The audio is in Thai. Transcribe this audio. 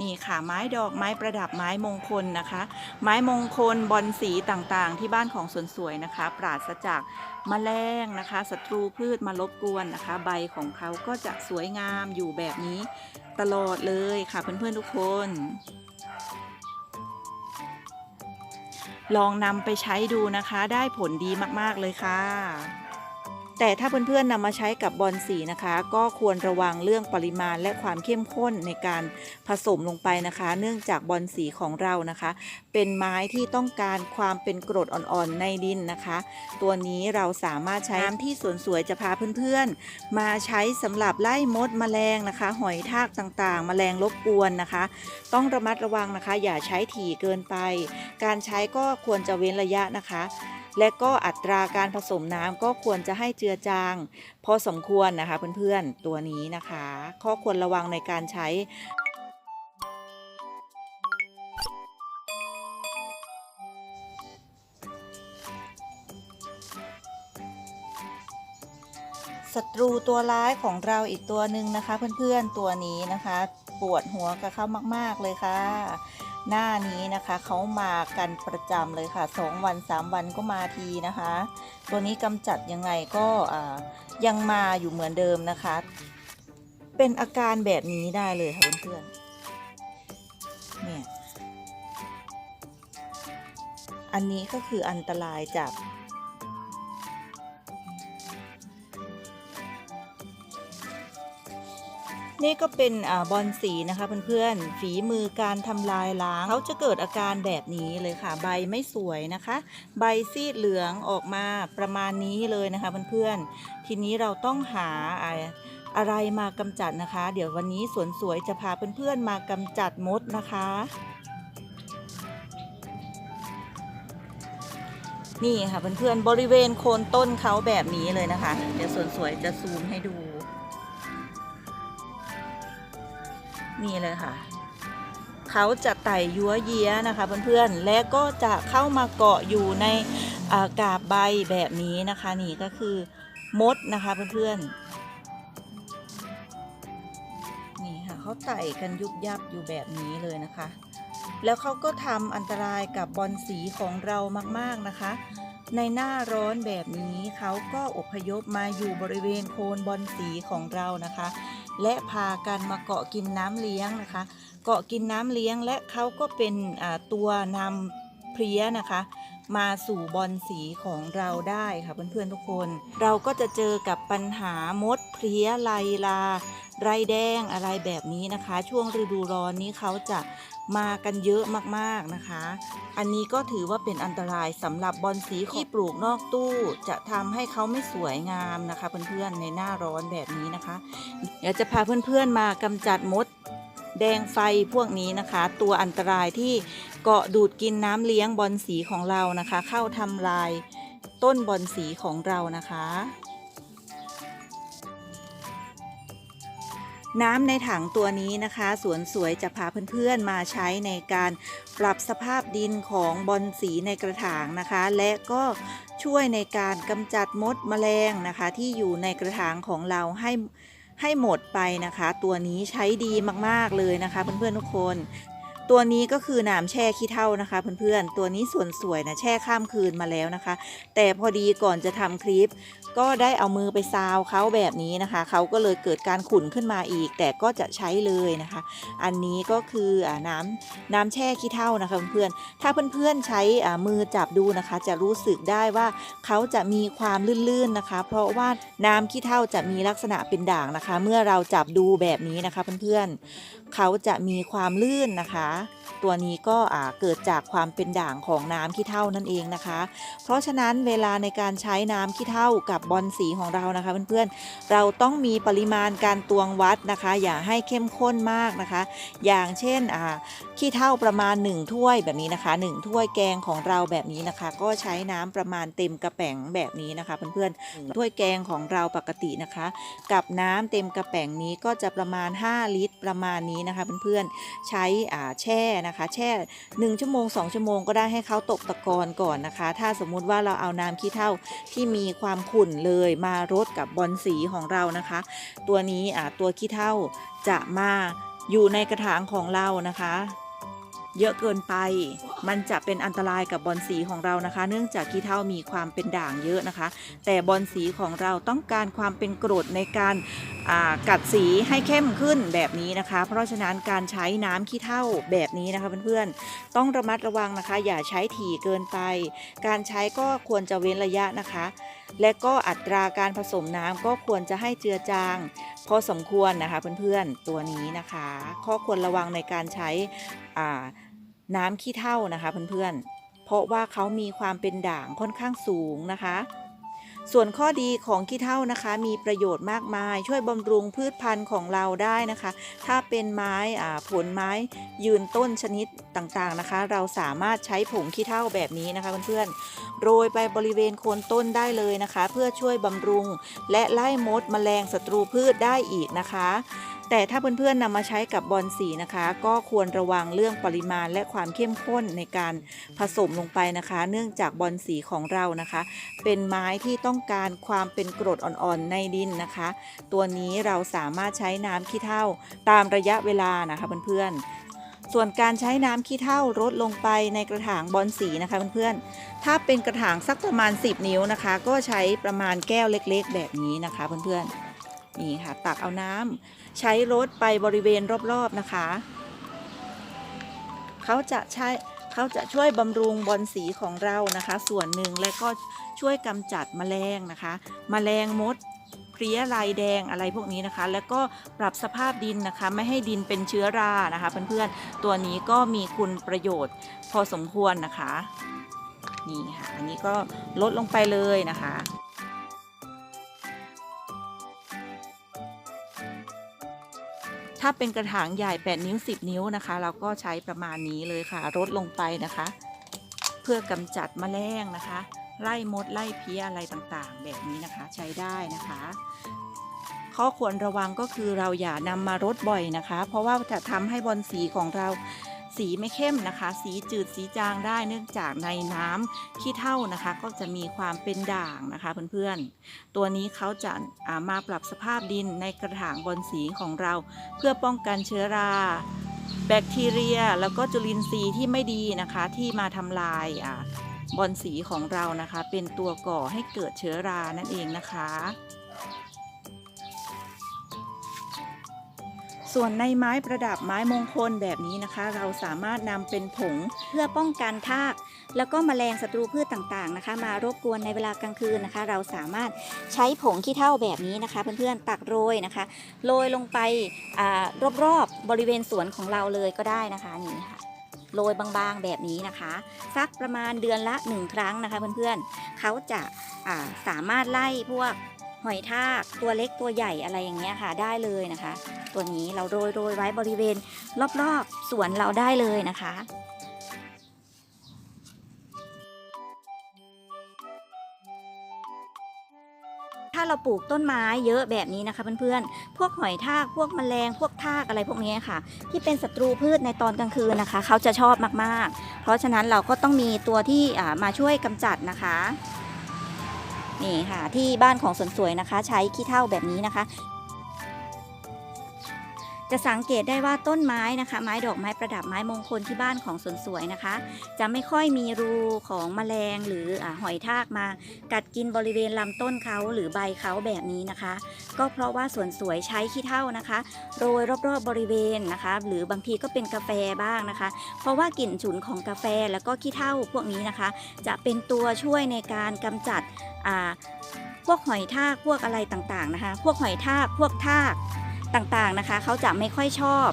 นี่ค่ะไม้ดอกไม้ประดับไม้มงคลนะคะ ไม้มงคลบอลสีต่างๆ ที่บ้านของสวนสวยนะคะ ปราศจากแมลงนะคะศัตรูพืชมารบกวนนะคะ ใบของเขาก็จะสวยงามอยู่แบบนี้ตลอดเลยค่ะเพื่อนๆทุกคน ลองนำไปใช้ดูนะคะ ได้ผลดีมากๆเลยค่ะ แต่ถ้าเพื่อนๆนำมาใช้กับบอลสีนะคะ ก็ควรระวังเรื่องปริมาณและความเข้มข้นในการผสมลงไปนะคะ เนื่องจากบอลสีของเรานะคะ เป็นไม้ที่ต้องการความเป็นกรดอ่อนๆในดินนะคะ ตัวนี้เราสามารถใช้น้ำที่สวนสวยจะพาเพื่อนๆ มาใช้สำหรับไล่มดแมลงนะคะ หอยทากต่างๆแมลงรบกวนนะคะ ต้องระมัดระวังนะคะ อย่าใช้ถี่เกินไป การใช้ก็ควรจะเว้นระยะนะคะ และก็อัตราการผสมน้ำก็ควรจะให้เจือจาง พอสมควรนะคะเพื่อนๆตัวนี้นะคะ ข้อควรระวังในการใช้ศัตรูตัวร้ายของเราอีกตัวหนึ่งนะคะ เพื่อนๆตัวนี้นะคะ ปวดหัวกับเขามาก ๆ เลยค่ะ หน้านี้นะคะเขามากันประจำเลยค่ะสองวันสามวันก็มาทีนะคะ ตัวนี้กำจัดยังไงก็ยังมาอยู่เหมือนเดิมนะคะ เป็นอาการแบบนี้ได้เลยค่ะเพื่อนๆเนี่ยอันนี้ก็คืออันตรายจาก นี่ก็เป็นอบอลสีนะคะเพื่อนๆ ฝีมือการทำลายล้าง เขาจะเกิดอาการแบบนี้เลยค่ะ ใบไม่สวยนะคะ ใบซีดเหลืองออกมาประมาณนี้เลยนะคะเพื่อนๆ ทีนี้เราต้องหาอะไรมากำจัดนะคะ เดี๋ยววันนี้สวนสวยจะพาเพื่อนๆมากำจัดมดนะคะ นี่ค่ะเพื่อนๆบริเวณโคนต้นเขาแบบนี้เลยนะคะ เดี๋ยวสวนสวยจะซูมให้ดู นี่เลยค่ะ เขาจะไต่ยัวเยี้ยนะคะเพื่อนๆ และก็จะเข้ามาเกาะอยู่ในกาบใบแบบนี้นะคะ นี่ก็คือมดนะคะเพื่อนๆ นี่ค่ะเขาไต่กันยุบยับอยู่แบบนี้เลยนะคะ แล้วเขาก็ทำอันตรายกับบอลสีของเรามากๆนะคะในหน้าร้อนแบบนี้เขาก็อพยพมาอยู่บริเวณโคนบอลสีของเรานะคะ และพากันมาเกาะกินน้ำเลี้ยงนะคะ เกาะกินน้ำเลี้ยงและเขาก็เป็นตัวนำเพลี้ยนะคะ มาสู่บอลสีของเราได้ค่ะเพื่อนๆทุกคน เราก็จะเจอกับปัญหามดเพลี้ยไลลาไรแดงอะไรแบบนี้นะคะ ช่วงฤดูร้อนนี้เขาจะ มากันเยอะมากๆนะคะ อันนี้ก็ถือว่าเป็นอันตรายสำหรับบอลสีที่ปลูกนอกตู้จะทำให้เขาไม่สวยงามนะคะ เพื่อนๆในหน้าร้อนแบบนี้นะคะ เดี๋ยวจะพาเพื่อนๆมากำจัดมดแดงไฟพวกนี้นะคะ ตัวอันตรายที่เกาะดูดกินน้ำเลี้ยงบอลสีของเรานะคะ เข้าทำลายต้นบอลสีของเรานะคะ น้ำในถังตัวนี้นะคะสวนสวยจะพาเพื่อนๆมาใช้ในการปรับสภาพดินของบอลสีในกระถางนะคะ และก็ช่วยในการกำจัดมดแมลงนะคะ ที่อยู่ในกระถางของเราให้ให้หมดไปนะคะ ตัวนี้ใช้ดีมากๆเลยนะคะ เพื่อนๆทุกคน ตัวนี้ก็คือนามแช่ขี้เถ้านะคะ เพื่อนๆ ตัวนี้ส่วนสวยนะแช่ข้ามคืนมาแล้วนะคะ แต่พอดีก่อนจะทำคลิป ก็ได้เอามือไปซาวเขาแบบนี้นะคะ เขาก็เลยเกิดการขุ่นขึ้นมาอีก แต่ก็จะใช้เลยนะคะ อันนี้ก็คืออ่าน้ำน้ำแช่ขี้เถ้านะคะเพื่อนๆ ถ้าเพื่อนๆใช้อ่ามือจับดูนะคะ จะรู้สึกได้ว่าเขาจะมีความลื่นๆนะคะ เพราะว่าน้ำขี้เถ้าจะมีลักษณะเป็นด่างนะคะ เมื่อเราจับดูแบบนี้นะคะเพื่อนๆ เขาจะมีความลื่นนะคะตัวนี้ก็อ่าเกิดจากความเป็นด่างของน้ำขี้เถ้านั่นเองนะคะ เพราะฉะนั้นเวลาในการใช้น้ำขี้เถ้ากับบอลสีของเรานะคะเพื่อนๆ เราต้องมีปริมาณการตวงวัดนะคะ อย่าให้เข้มข้นมากนะคะ อย่างเช่นอ่าขี้เถ้าประมาณ 1 ถ้วยแบบนี้นะคะ 1 ถ้วยแกงของเราแบบนี้นะคะ ก็ใช้น้ำประมาณเต็มกระแป๋งแบบนี้นะคะเพื่อนๆ ถ้วยแกงของเราปกตินะคะ กับน้ำเต็มกระแป๋งนี้ก็จะประมาณ 5 ลิตรประมาณนี้นะคะเพื่อนๆ ใช้อ่าแช่นะคะ แช่ 1 ชั่วโมง 2 ชั่วโมงก็ได้ให้เขาตกตะกอนก่อนนะคะ ถ้าสมมุติว่าเราเอาน้ำขี้เถ้าที่มีความขุ่นเลยมารดกับบอลสีของเรานะคะ ตัวนี้อ่าตัวขี้เถ้าจะมาอยู่ในกระถางของเรานะคะ เยอะเกินไป มันจะเป็นอันตรายกับบอลสีของเรานะคะ เนื่องจากขี้เถ้ามีความเป็นด่างเยอะนะคะ แต่บอลสีของเราต้องการความเป็นกรดในการกัดสีให้เข้มขึ้นแบบนี้นะคะ เพราะฉะนั้นการใช้น้ำขี้เถ้าแบบนี้นะคะเพื่อนๆต้องระมัดระวังนะคะ อย่าใช้ถี่เกินไป การใช้ก็ควรจะเว้นระยะนะคะ และก็อัตราการผสมน้ำก็ควรจะให้เจือจาง พอสมควรนะคะเพื่อนๆตัวนี้นะคะ ข้อควรระวังในการใช้น้ำขี้เถ้านะคะเพื่อนๆเพราะว่าเขามีความเป็นด่างค่อนข้างสูงนะคะ ส่วนข้อดีของขี้เถ้านะคะ มีประโยชน์มากมาย ช่วยบำรุงพืชพันธุ์ของเราได้นะคะ ถ้าเป็นไม้ผลไม้ยืนต้นชนิดต่างๆนะคะ เราสามารถใช้ผงขี้เถ้าแบบนี้นะคะเพื่อนๆโรยไปบริเวณโคนต้นได้เลยนะคะ เพื่อช่วยบำรุงและไล่มดแมลงศัตรูพืชได้อีกนะคะ แต่ถ้าเพื่อนๆนำมาใช้กับบอลสีนะคะ ก็ควรระวังเรื่องปริมาณและความเข้มข้นในการผสมลงไปนะคะ เนื่องจากบอลสีของเรานะคะ เป็นไม้ที่ต้องการความเป็นกรดอ่อนๆในดินนะคะ ตัวนี้เราสามารถใช้น้ำขี้เถ้าตามระยะเวลานะคะเพื่อนๆส่วนการใช้น้ำขี้เถ้าลดลงไปในกระถางบอลสีนะคะเพื่อนๆ ถ้าเป็นกระถางสักประมาณ 10 นิ้วนะคะ ก็ใช้ประมาณแก้วเล็กๆ แบบนี้นะคะเพื่อนๆ นี่ค่ะ ตักเอาน้ำใช้รถไปบริเวณรอบๆนะคะ เขาจะใช้เขาจะช่วยบำรุงบอลสีของเรานะคะ ส่วนหนึ่งและก็ช่วยกำจัดแมลงนะคะแมลงมดเพลี้ยลายแดงอะไรพวกนี้นะคะ แล้วก็ปรับสภาพดินนะคะ ไม่ให้ดินเป็นเชื้อรานะคะ เพื่อนๆตัวนี้ก็มีคุณประโยชน์พอสมควรนะคะ นี่ค่ะ อันนี้ก็ลดลงไปเลยนะคะ ถ้าเป็นกระถางใหญ่ 8 นิ้ว 10 นิ้วนะคะ เราก็ใช้ประมาณนี้เลยค่ะลดลงไปนะคะ เพื่อกำจัดแมลงนะคะ ไล่มดไล่เพี้ยอะไรต่างๆ แบบนี้นะคะใช้ได้นะคะ ข้อควรระวังก็คือเราอย่านำมารดบ่อยนะคะ เพราะว่าจะทำให้บอลสีของเรา สีไม่เข้มนะคะ สีจืดสีจางได้เนื่องจากในน้ำขี้เถ้านะคะ ก็จะมีความเป็นด่างนะคะเพื่อนๆ ตัวนี้เขาจะามาปรับสภาพดินในกระถางบอลสีของเรา เพื่อป้องกันเชื้อราแบคทีเรีย แล้วก็จุลินทรีย์ที่ไม่ดีนะคะที่มาทำลายบอลสีของเรานะคะ เป็นตัวก่อให้เกิดเชื้อรานั่นเองนะคะ ส่วนในไม้ประดับไม้มงคลแบบนี้นะคะ เราสามารถนำเป็นผงเพื่อป้องกันทาก แล้วก็แมลงศัตรูพืชต่างๆนะคะ มารบกวนในเวลากลางคืนนะคะ เราสามารถใช้ผงขี้เถ้าแบบนี้นะคะ เพื่อนๆตักโรยนะคะโรยลงไปอรอบๆบริเวณสวนของเราเลยก็ได้นะคะนี่ค่ะโรยบางๆแบบนี้นะคะสักประมาณเดือนละหนึ่งครั้งนะคะเพื่อนๆเขาจะาสามารถไล่พวก หอยทากตัวเล็กตัวใหญ่อะไรอย่างเงี้ยค่ะได้เลยนะคะ ตัวนี้เราโรยโรยไว้บริเวณ รอบๆสวนเราได้เลยนะคะถ้าเราปลูกต้นไม้เยอะแบบนี้นะคะเพื่อนๆ พวกหอยทาก พวกแมลง พวกทากอะไรพวกนี้ค่ะ ที่เป็นศัตรูพืชในตอนกลางคืนนะคะ เขาจะชอบมากๆ เพราะฉะนั้นเราก็ต้องมีตัวที่มาช่วยกำจัดนะคะ นี่ค่ะ ที่บ้านของสวนสวยนะคะ ใช้ขี้เถ้าแบบนี้นะคะ จะสังเกตได้ว่าต้นไม้นะคะ ไม้ดอกไม้ประดับไม้มงคลที่บ้านของสวนสวยนะคะ จะไม่ค่อยมีรูของแมลงหรืออหอยทากมา กัดกินบริเวณลำต้นเขาหรือใบเขาแบบนี้นะคะ ก็เพราะว่าสวนสวยใช้ขี้เถ้านะคะ โรยรอบๆบริเวณนะคะ หรือบางทีก็เป็นกาแฟบ้างนะคะ เพราะว่ากลิ่นฉุนของกาแฟแล้วก็ขี้เถ้าพวกนี้นะคะ จะเป็นตัวช่วยในการกำจัดพวกหอยทากพวกอะไรต่างๆนะคะ พวกหอยทากพวกทาก ต่างๆนะคะ เขาจะไม่ค่อยชอบ